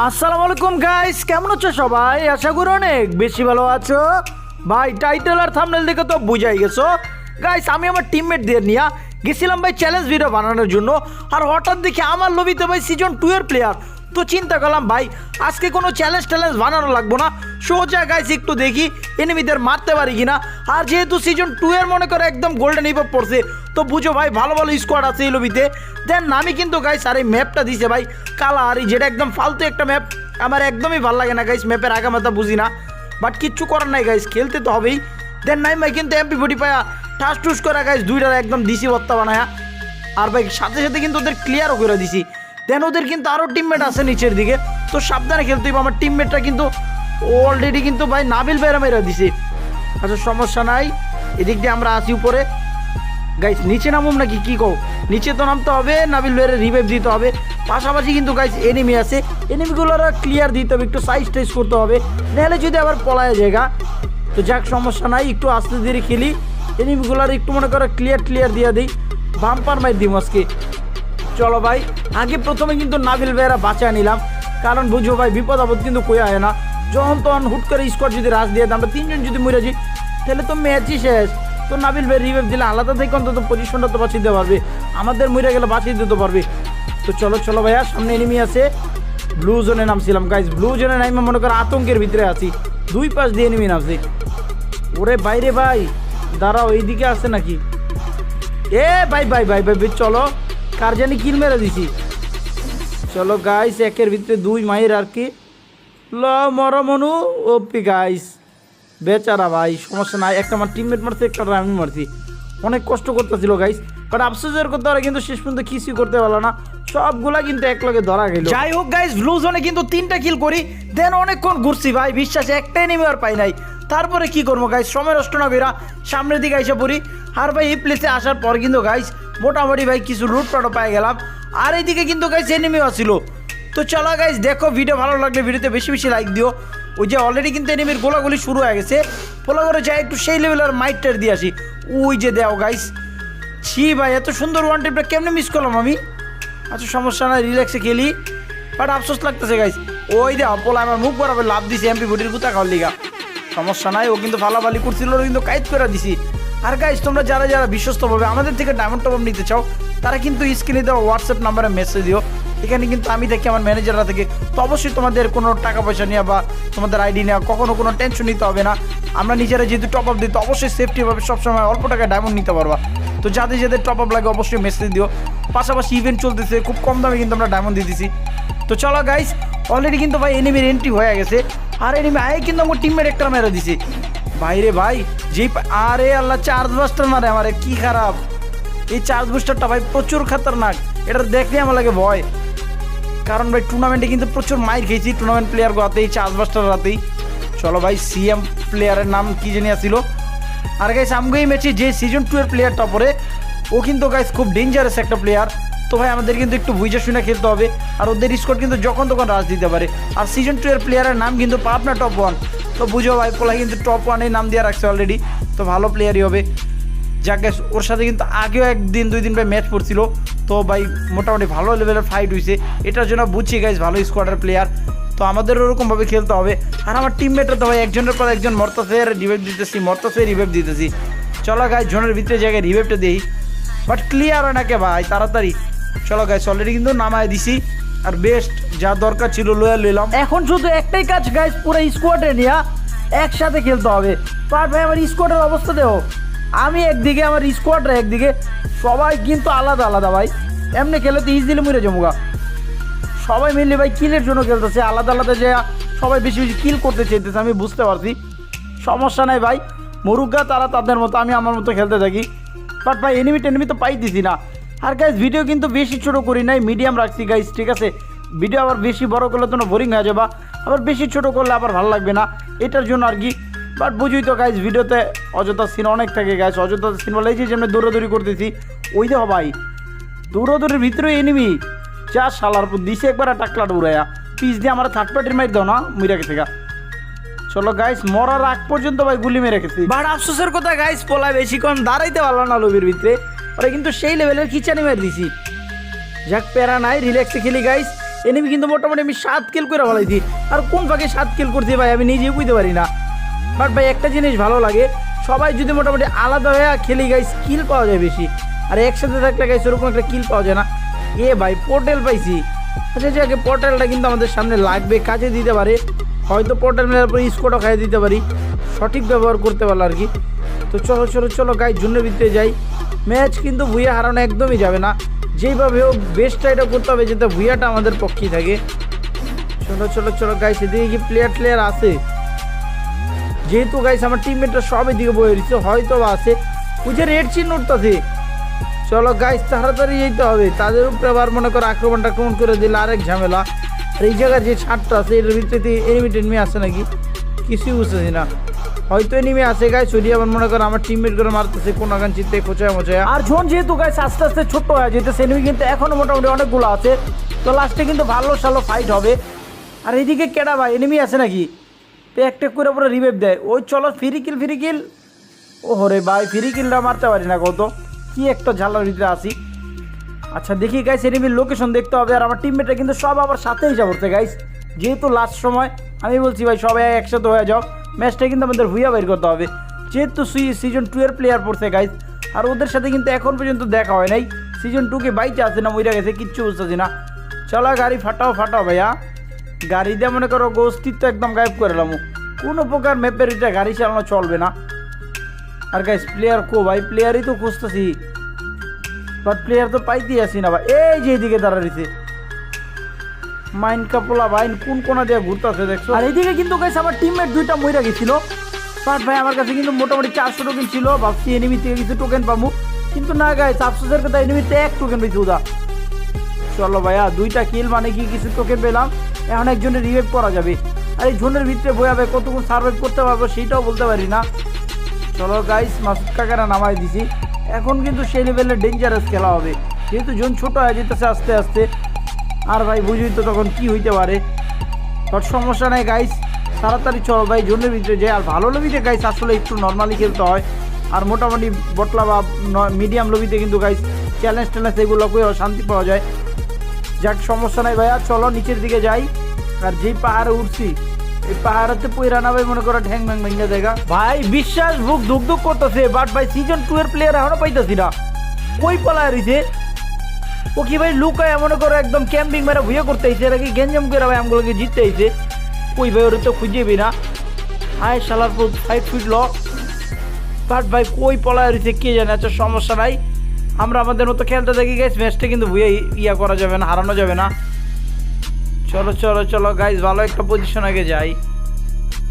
আসসালামু আলাইকুম গাইস কেমন আছো সবাই? আশা করি অনেক বেশি ভালো আছো। ভাই টাইটেল আর থামনেল দেখে তো বুঝাই গেছো। গাইস আমি আমার টিমমেটদের নিয়ে গেছিলাম ভাই চ্যালেঞ্জ ভিডিও বানানোর জন্য। আর হঠাৎ দেখি আমার লবিতে ভাই সিজন টু এর প্লেয়ার তো চিন্তা করলাম, ভাই, আজকে কোনো চ্যালেঞ্জ ট্যালেঞ্জ বানানো লাগবো না। সোজা গাইস একটু দেখি এনিমিদের মারতে পারি কিনা। আর যেহেতু সিজন টু এর মনে করে একদম গোল্ডেন ইভব পড়ছে, তো বুঝো ভাই, ভালো ভালো স্কোয়াড আছে এই লবিতে দেন আমি কিন্তু গাইস আর এই ম্যাপটা দিছে ভাই, কালা আর, যেটা একদম ফালতু একটা ম্যাপ আমার একদমই ভালো লাগে না গাইস ম্যাপের আগামাতা বুঝি না। বাট কিচ্ছু করার নাই গাইস খেলতে তো হবেই। দেন নাই ভাই কিন্তু এমপি ফোর্টি পায়া ঠাস টুস করা গাইস দুইটা একদম দিছি বত্তা বানায়া। আর ভাই, সাথে সাথে কিন্তু ওদের ক্লিয়ারও করে দিছি। দেন ওদের কিন্তু আরও টিমমেট আছে নিচের দিকে। তো সাবধানে খেলতে হবে আমার টিমমেটটা কিন্তু অলরেডি কিন্তু ভাই নাবিল বেরা মেরা দিছে। আচ্ছা সমস্যা নাই। এদিক দিয়ে আমরা আসি উপরে। গাইস নিচে নামুম নাকি? কি কও? নিচে তো নামতে হবে, নাবিল বেরে রিভাইভ দিতে হবে। পাশাপাশি কিন্তু গাইস এনিমি আছে। এনিমিগুলোর ক্লিয়ার দিতে হবে, একটু সাইজ টাইজ করতে হবে। নাহলে যদি আবার পলায় জায়গা তো যাক, সমস্যা নাই। একটু আস্তে ধীরে খেলি। এনিমিগুলোর একটু মনে করো ক্লিয়ার ক্লিয়ার দিয়ে দিই। বাম্পার মাই দিম আজকে। চলো ভাই। আগে প্রথমে কিন্তু নাবিল ভাইয়েরা বাঁচায় নিলাম। কারণ বুঝো ভাই বিপদ আপদ কিন্তু কই হয় না। যখন তখন হুট করে স্কোয়াড যদি রাজ দিয়ে আমরা তিনজন যদি মরে যাই তাহলে তো ম্যাচই শেষ। তো নাবিল ভাই রিভাইভ দিলে আলাদা থেকে অন্তত পজিশনটা তো বাঁচিয়ে দিতে পারবে। আমাদের মরে গেলে বাঁচিয়ে দিতে পারবে। তো চলো চলো ভাইয়া সামনে এনিমি আছে। ব্লু জোনে নামছিলাম। গাইজ ব্লু জোনে নামে মনে করো আতঙ্কের ভিতরে আছি। দুই পাশ দিয়ে এনিমি নামছি। ওরে বাইরে ভাই দাঁড়াও এইদিকে আছে নাকি? এ ভাই ভাই ভাই ভাই, চলো। কার জানি কিল মেরে দিছি। চলো গাইস একের ভিতরে দুই মায়ের আর কি। ল, মর, মনু, ওপি গাইস বেচারা ভাই, সমস্যা নাই। একটা আমার টিমমেট মারছে, একটা আমি মারছি। অনেক কষ্ট করতেছিল গাইস বাট আফসোসের করতে পারে কিন্তু শেষ পর্যন্ত কিছুই করতে পারল না। সবগুলা কিন্তু এক লগে ধরা গেল। যাই হোক গাইস ব্লু জোনে কিন্তু তিনটা কিল করি। দেন অনেকক্ষণ ঘুরছি ভাই, বিশ্বাসে, একটাই নেমে আর পাই নাই। তারপরে কি করব গাইস সময় নষ্ট না সামনের দিকে এসে পড়ি। আর ভাই, এই প্লেসে আসার পর কিন্তু গাইস মোটামুটি ভাই কিছু লুটপাটও পাই গেলাম। আর এইদিকে কিন্তু গাইস এনিমিও ছিল। তো চলো গাইস দেখো ভিডিও ভালো লাগলে ভিডিওতে বেশি বেশি লাইক দিও। ওই যে অলরেডি কিন্তু এনিমির গোলাগুলি শুরু হয়ে গেছে। ফলো করে, যাই একটু সেই লেভেলের মাইটটার দিয়ে আসি। ওই যে দেও গাইস ছি ভাই, এত সুন্দর ওয়ান টিপটা কেমনে মিস করলাম আমি? আচ্ছা সমস্যা নাই রিল্যাক্সে খেলি। বাট আফসোস লাগতেছে গাইস ওই দে পোলা আমার মুখ বরাবর লাভ দিছে এমপি বুটির গুতা খাওয়ার লিগা। সমস্যা নাই, ও কিন্তু ফালাফালি করছিল ও কিন্তু কাইট করে দিছি। আর গাইজ তোমরা যারা যারা বিশ্বস্তভাবে আমাদের থেকে ডায়মন্ড টপ নিতে চাও, তারা কিন্তু স্ক্রিনে দেওয়া হোয়াটসঅ্যাপ নাম্বারে মেসেজ দিও। এখানে কিন্তু আমি দেখি আমার ম্যানেজাররা থেকে, তো অবশ্যই তোমাদের কোনো টাকা পয়সা নেওয়া বা তোমাদের আইডি নেওয়া কখনো কোনো টেনশন নিতে হবে না। আমরা নিজেরা যেহেতু টপ আপ দিই, তো অবশ্যই সেফটিভাবে সবসময় অল্প টাকায় ডায়মন্ড নিতে পারবা। তো যাদের যাদের টপ আপ লাগে, অবশ্যই মেসেজ দিও। পাশাপাশি ইভেন্ট চলতেছে, খুব কম দামে কিন্তু আমরা ডায়মন্ড দিতেছি। তো চলো গাইস অলরেডি কিন্তু ভাই এনিমির এন্ট্রি হয়ে গেছে। আর এনিমি আয় কিন্তু আমার টিমমেট একটা মেরে দিছে। ভাইরে ভাই যে আরে আল্লাহ চার্জ বাস্টার মারে আমারে, কি খারাপ। এই চার্জ বুস্টারটা ভাই প্রচুর খাতারনাক, এটা দেখলে আমার লাগে ভয়। কারণ ভাই টুর্নামেন্টে কিন্তু প্রচুর মাইর খেয়েছি টুর্নামেন্ট প্লেয়ার গোয়াতেই চার্জ বাস্টার রাতেই চলো ভাই সিএম প্লেয়ারের নাম কি জানি আসিল আর গাইস আমগো এই ম্যাচে যে সিজন টু এর প্লেয়ারটা পরে ও কিন্তু গাইস খুব ডেঞ্জারাস একটা প্লেয়ার তো ভাই, আমাদের কিন্তু একটু বুঝে শুনে খেলতে হবে। আর ওদের স্কোর কিন্তু যখন তখন রাজ দিতে পারে। আর সিজন টু এর প্লেয়ারের নাম কিন্তু পাবনা টপ ওয়ান তো বুঝো ভাই, পোলা কিন্তু টপ ওয়ানের নাম দিয়ে রাখছে অলরেডি তো ভালো প্লেয়ারই হবে। যাকে ওর সাথে কিন্তু আগেও একদিন দুই দিন ভাই ম্যাচ পড়ছিল। তো ভাই, মোটামুটি ভালো লেভেলের ফাইট হয়েছে এটার জন্য বুঝছি গাইজ ভালো স্কোয়াডের প্লেয়ার তো আমাদের ওরকমভাবে খেলতে হবে। আর আমার টিমমেটরা তো ভাই, একজনের পর একজন মরতাসে রিভাইভ দিতেছি মরতাসে রিভাইভ দিতেছি। চলো গাই জোনের ভিতরে জায়গায় রিভাইভটা দিই। বাট ক্লিয়ার হয় না কে ভাই, তাড়াতাড়ি। চলো গাইস অলরেডি কিন্তু নামায় দিছি। আর বেস্ট যা দরকার ছিল লয়ে লইলাম এখন শুধু একটাই কাজ গাইস পুরো স্কোয়াডে নিয়ে একসাথে খেলতে হবে। পার ভাই, আমার স্কোয়াডের অবস্থা দেও আমি একদিকে, আমার স্কোয়াডরা একদিকে। সবাই কিন্তু আলাদা আলাদা ভাই। এমনি খেলে তো ইজিলি মরে জমুগা সবাই মিলে ভাই কিলের জন্য খেলতেছে। আলাদা আলাদা যে সবাই বেশি বেশি কিল করতে চাইতেছে, আমি বুঝতে পারছি। সমস্যা নাই ভাই। মুরুগা তারা তাদের মতো, আমি আমার মতো খেলতে থাকি। বাট ভাই এনিমি টেনিমি তো পাইতেছি না। আর গাইজ ভিডিও কিন্তু বেশি ছোটো করি নাই মিডিয়াম রাখছি গাইজ ঠিক আছে? ভিডিও আবার বেশি বড় করলে তো বোরিং হয়ে যাবা, আবার বেশি ছোটো করলে আবার ভালো লাগবে না, এটার জন্য আর কি। বাট বুঝুই তো গাইজ ভিডিওতে অযথা সিন অনেক থাকে গাইজ অযথা সিন বলে যে যেমন দৌড়াদৌড়ি করতেছি, ওই দেখো ভাই, দৌড়াদৌড়ির ভিতরে এনিমি যা শালার পর দিছে একবার টাকলাটা উড়াইয়া পিস দিয়ে আমার থার্ড পার্টির মাইর দাও না মুইরাকে থেকে চলো গাইস মরার আগ পর্যন্ত ভাই গুলি মেরে রেখেছি বাট আফসোসের কথা গাইস পোলায় বেশিক্ষণ দাঁড়াইতে পারল না লবির ভিতরে। ওরা কিন্তু সেই লেভেলের কিচানি মেরে দিছি। যাক, প্যারা নাই রিল্যাক্সে খেলি গাইস এনিমি কিন্তু মোটামুটি আমি সাত কিল করে ফেলাইছি। আর কোন ফাঁকে সাত কিল করছি ভাই, আমি নিজেই বুঝতে পারি না। বাট ভাই, একটা জিনিস ভালো লাগে, সবাই যদি মোটামুটি আলাদা হয়ে খেলি গাইস কিল পাওয়া যায় বেশি। আর একসাথে থাকলে গাইস ওরকম একটা কিল পাওয়া যায় না। এ ভাই পোর্টেল পাইছি। আচ্ছা যাকে পোর্টালটা কিন্তু আমাদের সামনে লাগবে, কাজে দিতে পারে। হয়তো পোর্টাল মেলার পরে স্কোটও খাইয়ে দিতে পারি। সঠিক ব্যবহার করতে পারল আর কি। তো চলো চলো চলো গাই জুনের ভিতরে যাই। ম্যাচ কিন্তু ভুইয়া হারানো একদমই যাবে না। যেইভাবে হোক বেস্টটা এটা করতে হবে যাতে ভুইয়াটা আমাদের পক্ষেই থাকে। চলো চলো চলো গাই সেদিকে কি প্লেয়ার প্লেয়ার আছে? যেহেতু গাইস আমার টিমমেটরা সব এদিকে বয়ে দিচ্ছে হয়তো বা আছে। ওই যে রেড চিহ্ন উঠতেছে। চলো গাইস তাড়াতাড়ি যেতে হবে। তাদের উপরে আবার মনে করো আক্রমণ করে দিলে, আরেক ঝামেলা। আর এই জায়গায় যে ছাদটা আছে, এর ভিতরে এনিমি টেনিমি আছে নাকি? কিছুই বুঝতেছি না। হয়তো এনিমি আছে গাইস ওই আবার মনে করো আমার টিমমেট করে মারতেছে, কোনো গান চিত্তে খোঁচায় মোচায় আর ঝোন যেহেতু গাইস আস্তে আস্তে ছোট্ট হয়ে যেতেছে, এনিমি কিন্তু এখনও মোটামুটি অনেকগুলো আছে। তো লাস্টে কিন্তু ভালো সালো ফাইট হবে। আর এদিকে কেডা ভাই, এনিমি আছে নাকি? তো একটা করে পুরো রিভাইভ দেয়। ওই চলো ফিরি কিল ফিরি কিল ও হরে ভাই ফিরি কিলটা মারতে পারি না কত। কি একটা ঝালার ভিতরে আসি আচ্ছা দেখি গাইস এনিমির লোকেশন দেখতে হবে। আর আমার টিমমেটরা কিন্তু সব আবার সাথেই যাবছে গাইস যেহেতু লাস্ট সময়, আমি বলছি ভাই, সবাই একসাথে হয়ে যাও। ম্যাচটা কিন্তু আমাদের হুইয়া বের করতে হবে। যেহেতু সিজন টু এর প্লেয়ার পড়ছে গাইস আর ওদের সাথে কিন্তু এখন পর্যন্ত দেখা হয় নাই। সিজন টুকে বাইচে আছে না, মইরা গেছে, কিচ্ছু বুঝতেছি না। চলো, গাড়ি ফাটাও ফাটাও ভাইয়া। গাড়ি দিয়ে মনে করো অস্তিত্ব একদম গায়েব করে এলাম কোনো প্রকার ম্যাপের এটা গাড়ি চালানো চলবে না। আর গাইস প্লেয়ার কো ভাই? প্লেয়ারই তো খুঁজতেছি। বাট প্লেয়ার তো পাইতেই আসি না ভাই। এই যে এদিকে দাঁড়াইছে মাইন কাপলা ভাই, কোন কোনা দিয়ে ঘুরতেছে দেখছ? আর এইদিকে কিন্তু গাইস আমার টিমমেট দুইটা মইরা গেছিল। বাট ভাই আমার কাছে কিন্তু মোটামুটি চারশো টোকেন ছিল, ভাবছি এনিমি থেকে কিছু টোকেন পাবো কিন্তু না গাইস আফসোসের কথা এনিমিতে এক টোকেন পেয়েছি উদা। চলো ভাইয়া, দুইটা কিল মানে কি কিছু টোকেন পেলাম। এখন একজনের রিভাইভ করা যাবে। আর এই জোনের ভিতরে বয়াবে কতক্ষণ সার্ভাইভ করতে পারব সেইটাও বলতে পারি না। চলো গাইস মাসুদ কাকারা নামাই দিছি। এখন কিন্তু সেই লেভেলের ডেঞ্জারাস খেলা হবে। যেহেতু জোন ছোট হয়ে যেতেছে আস্তে আস্তে। আর ভাই বুঝি তো তখন কি হইতে পারে। বাট সমস্যা নাই গাইস তাড়াতাড়ি চলো ভাই জন্য ভিতরে যাই। আর ভালো লবিতে গাইস আসলে একটু নর্মালি খেলতে হয়। আর মোটামুটি বটলা বা মিডিয়াম লবিতে কিন্তু গাইস চ্যালেঞ্জ ট্যালেঞ্জ এগুলো করে শান্তি পাওয়া যায়। যাক, সমস্যা নাই ভাইয়া, চলো নিচের দিকে যাই। আর যেই পাহাড়ে উঠছি, এই পাহাড়েতে পয়রা না ভাই, মনে করো ঠ্যাং ম্যাং ভেঙে জায়গা ভাই, বিশ্বাস, বুক ধুক ধুক করতেছে বাট ভাই সিজন টু এর প্লেয়ার এখনও পাইতেছি না। কই পলায় রইছে ও কি ভাই লুকায় মনে করো একদম ক্যাম্পিং মেরা ভুয়ে করতে আইছে এরা কি গেঞ্জাম করে ভাই আমগুলোকে জিততে আইছে কই ভাই, ওর তো খুঁজেবি না। আয় শালার ফাইভ ফিট ল। বাট ভাই, কই পলায় রয়েছে কে জানে আচ্ছা সমস্যা নাই। আমরা আমাদের মতো খেলতে থাকি গাইস ম্যাচটা কিন্তু ভুয়ে ইয়া করা যাবে না, হারানো যাবে না। চলো চলো চলো গাইস ভালো একটা পজিশন আগে যাই।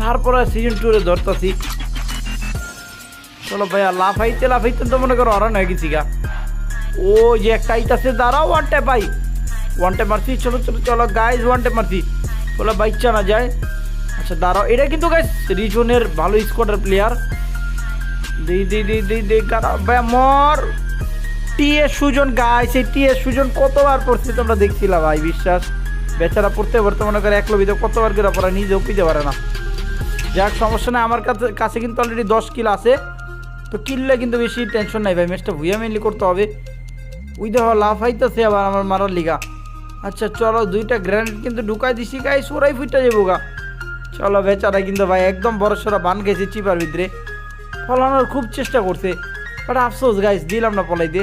তারপরে সিজন টুরে ধরতাছি। চলো ভাইয়া, লাফাইতে লাফাইতে তো মনে করো হারানো হয়ে গেছি গা। ও, যে একটা আইতাছে, দাঁড়াও ওয়ান ট্যাপ ভাই। ওয়ান ট্যাপ মারছি, চলো চলো চলো গাইজ ওয়ান ট্যাপ মারছি। বলে বাইচ্চা না যায়? আচ্ছা দাঁড়াও, এটা কিন্তু গাইস রিজনের ভালো স্কোয়াডের প্লেয়ার দি দি দি দি দি ভাই মর টিএস সুজন গাই সেই টিএস সুজন কতবার পড়ছে তোমরা দেখছিলা, ভাই, বিশ্বাস? বেচারা পড়তে পড়তে মনে করে এক লবিতে কতবার করে পড়া, নিজেও পিতে পারে না। যাক, সমস্যা নাই, আমার কাছে কাছে কিন্তু অলরেডি দশ কিল আছে। তো কিললে কিন্তু বেশি টেনশন নাই, ভাই ম্যাচটা ভুইয়া মেনলি করতে হবে। ওই দেখো লাভ হাইতেছে আবার আমার মারার লিগা। আচ্ছা চলো, দুইটা গ্রেনেড কিন্তু ঢুকাই দিছি গাই সোরাই ফুইটা যাব গা। চলো, বেচারা কিন্তু ভাই, একদম বড় সড়া বান গেছে চিপার ভিতরে। ফলানোর খুব চেষ্টা করছে বাট আফসোস, গাইস, দিলাম না পলাইতে।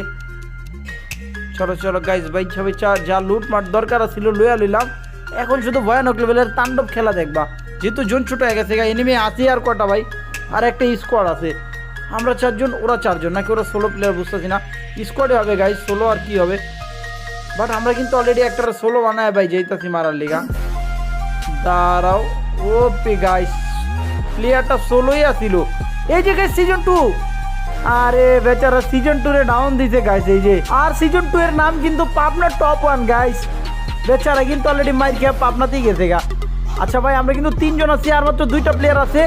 চলো চলো, গাইস ভাই ছবি চা যা লুট মার দরকার ছিল লইয়া লইলাম। এখন শুধু ভয়ানক লেভেলের তাণ্ডব খেলা দেখবা। যেহেতু জোন ছোট হয়ে গেছে এনিমি আছে আর কটা ভাই? আর একটা স্কোয়াড আছে। আমরা চারজন, ওরা চারজন। নাকি ওরা ষোলো প্লেয়ার বুঝতেছি না। স্কোয়াডে হবে গাইস ষোলো আর কি হবে? বাট আমরা কিন্তু অলরেডি একটা ষোলো বানায় ভাই, যেইতাছি মারার লিগা। দাঁড়াও ও পে গাইস প্লেয়ারটা ষোলোই আসিল। এই যে গাইস সিজন টু আরে, বেচারা সিজন টু রে ডাউন দিছে গাইস এই যে। আর সিজন টু এর নাম কিন্তু পাবনা টপ ওয়ান গাইস বেচারা কিন্তু অলরেডি মাইর খেয়ে পাবনাতেই গেছে গা। আচ্ছা ভাই, আমরা কিন্তু তিনজন আছি, আর মাত্র দুইটা প্লেয়ার আছে।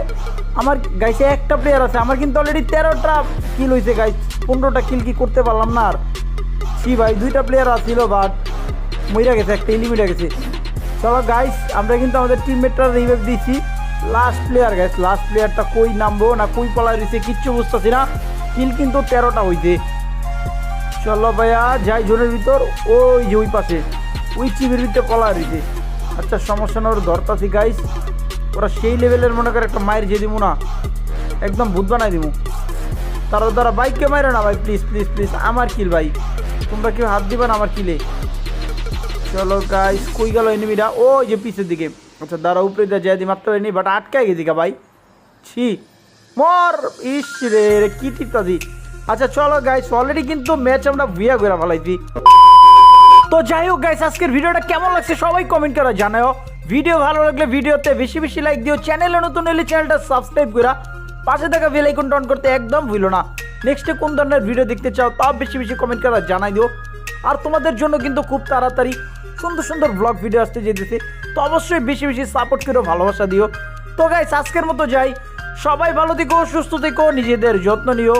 আমার গাইসে একটা প্লেয়ার আছে, আমার কিন্তু অলরেডি তেরোটা কিল হয়েছে গাইস পনেরোটা কিল কি করতে পারলাম না আর। সি ভাই, দুইটা প্লেয়ার আসছিল বাট মইরা গেছে, একটা এলিমিট গেছে। চলো গাইস আমরা কিন্তু আমাদের টিমমেটটা রিভাইভ দিয়েছি লাস্ট প্লেয়ার গাইস লাস্ট প্লেয়ারটা কই নামবো না কই পলাই রয়েছে কিচ্ছু বুঝতেছি না। কিল কিন্তু তেরোটা হইছে। চলো ভাইয়া, যাই জোনের ভিতর, ওই যে ওই পাশে, ওই চিবির ভিতরে পলা রয়েছে আচ্ছা সমস্যা না ওর ধরতাছি গাইস ওরা সেই লেভেলের মনে করে একটা মায়ের যে দিব না। একদম ভূত বানাই দিব তারা তারা বাইককে মারো না ভাই প্লিজ প্লিজ প্লিজ আমার কিল ভাই। তোমরা কেউ হাত দিবা না আমার কিলে চলো গাইস কই গেল এনিমিটা ও যে পিছের দিকে। আচ্ছা দাঁড়া উপরে দিয়ে যাই দিই মারতে পারিনি বাট আটকাই গেছি গা ভাই। ছি, মর, ইস রে রে, কি টিপতাছি আচ্ছা চলো গাইস অলরেডি কিন্তু ম্যাচ আমরা ভিয়া করে ফেলাইছি। তো যাই হোক গাইস আজকের ভিডিওটা কেমন লাগছে সবাই কমেন্ট করে জানাও ভিডিও ভালো লাগলে ভিডিওতে বেশি বেশি লাইক দিও। চ্যানেলে নতুন হলে চ্যানেলটা সাবস্ক্রাইব করা পাশে থাকা বেল আইকন অন করতে একদম ভুলো না। নেক্সটে কোন ধরনের ভিডিও দেখতে চাও, তাও বেশি বেশি কমেন্ট করে জানাই দিও। আর তোমাদের জন্য কিন্তু খুব তাড়াতাড়ি সুন্দর সুন্দর ব্লগ ভিডিও আসতে যেতেছে, তো অবশ্যই বেশি বেশি সাপোর্ট করো ভালোবাসা দিও। তো গাইস আজকের মতো যাই। সবাই ভালো থেকো, সুস্থ থেকো, নিজেদের যত্ন নিও।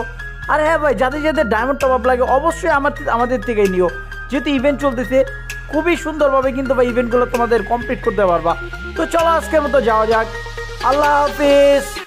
আর হ্যাঁ ভাই, যাদের যাদের ডায়মন্ড টপ আপ লাগে, অবশ্যই আমার আমাদের থেকেই নিও। যেহেতু ইভেন্ট চলতেছে খুবই সুন্দরভাবে কিন্তু ভাই ইভেন্টগুলো তোমাদের কমপ্লিট করতে পারবা। তো চলো আজকের মতো যাওয়া যাক। আল্লাহ হাফিজ।